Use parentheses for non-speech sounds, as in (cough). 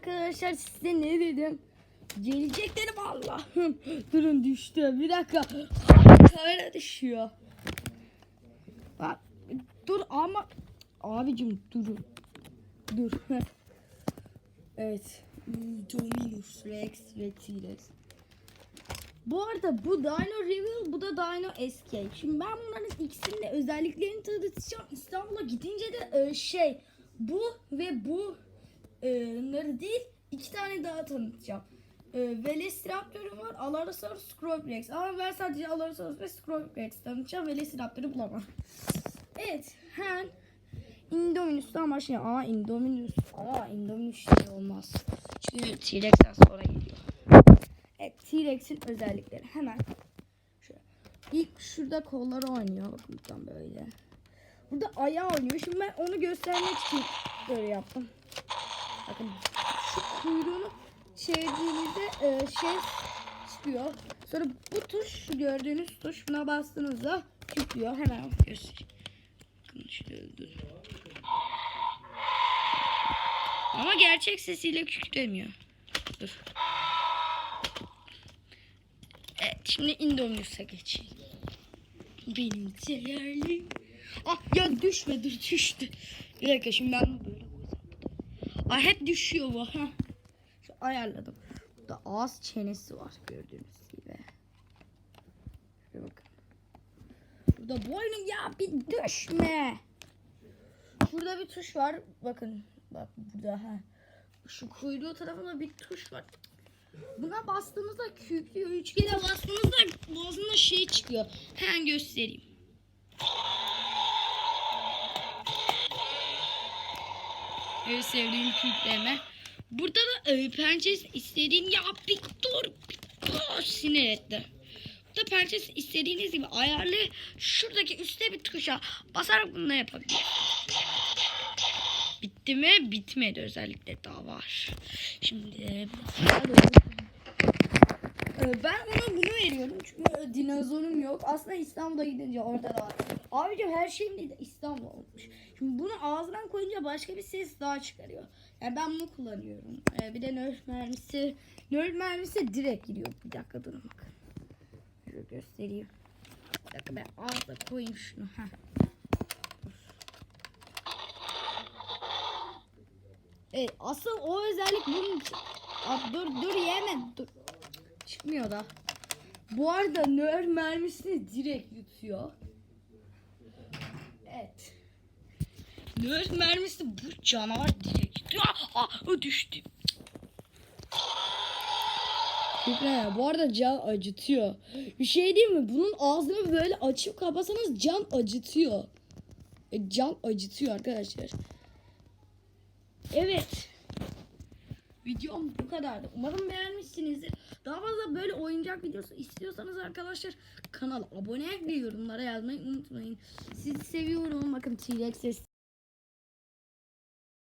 arkadaşlar size ne dedim? Gelecek dedim Allah'ım. (laughs) Durun düştü. Bir dakika. Kamera düşüyor. Bak dur ama abicim durun. Dur. (laughs) evet. Dominus Rex ve T-Rex. Bu arada bu Dino Reveal, bu da Dino Escape. Şimdi ben bunların ikisinin de özelliklerini tanıtacağım. İstanbul'a gidince de e, şey bu ve bu bunları değil iki tane daha tanıtacağım. E, Velociraptor'um var, Allosaurus, Scroperex. Ama ben sadece Allosaurus ve Scroperex tanıtacağım. Velociraptor'u bulamam. Evet, hemen Indominus'tan başlayalım. Aa Indominus. Aa Indominus şey olmaz. Çünkü T-Rex'ten sonra geliyor. Evet T-Rex'in özellikleri hemen. İlk şurada kolları oynuyor. Bakın buradan böyle. Burada ayağı oynuyor. Şimdi ben onu göstermek için böyle yaptım. Bakın şu kuyruğunu çevirdiğinizde e, şey çıkıyor. Sonra bu tuş gördüğünüz tuş buna bastığınızda kütlüyor. Hemen göstereyim. Bakın. Ama gerçek sesiyle kükremiyor. Dur. Evet şimdi Indominus'a geçelim. Benim değerli. Ah ya düşme dur düştü. Bir dakika şimdi ben. Ay hep düşüyor bu. Ha. Şu ayarladım. Burada ağız çenesi var gördüğünüz gibi. Şuraya bakın. Burada boynum ya bir düşme. Şurada bir tuş var. Bakın bak burada ha. Şu kuyruğu tarafında bir tuş var. Buna bastığınızda kükrüyor. Üç kere bastığınızda boğazında şey çıkıyor. Hemen göstereyim. Evet sevdiğim kükreme. Burada da e, pençesi istediğim ya bir dur bir sinir etti. Burada pençesi istediğiniz gibi ayarlı şuradaki üstte bir tuşa basarak bunu yapabilirsiniz. Bitti mi? Bitmedi özellikle daha var. Şimdi e, ben ona bunu veriyorum çünkü e, dinozorum yok. Aslında İstanbul'a gidince orada da var. Abicim her şeyim de İstanbul olmuş. Şimdi bunu ağzından koyunca başka bir ses daha çıkarıyor. Yani ben bunu kullanıyorum. E, bir de nerf mermisi. Nerf mermisi direkt gidiyor. Bir dakika durun bakın. Şöyle göstereyim. Bir dakika ben ağzına koyayım şunu. Heh. Evet, asıl o özellik bunun için. Abi dur dur yeme dur. Çıkmıyor da. Bu arada nör mermisini direkt yutuyor. Evet. Nör mermisi bu canavar direkt. Ah, o düştü. Şükran bu arada can acıtıyor. Bir şey değil mi? Bunun ağzını böyle açıp kapasanız can acıtıyor. E, can acıtıyor arkadaşlar. Evet. Videom bu kadardı. Umarım beğenmişsinizdir. Daha fazla böyle oyuncak videosu istiyorsanız arkadaşlar kanala abone ve yorumlara yazmayı unutmayın. Sizi seviyorum. Bakın T-Rex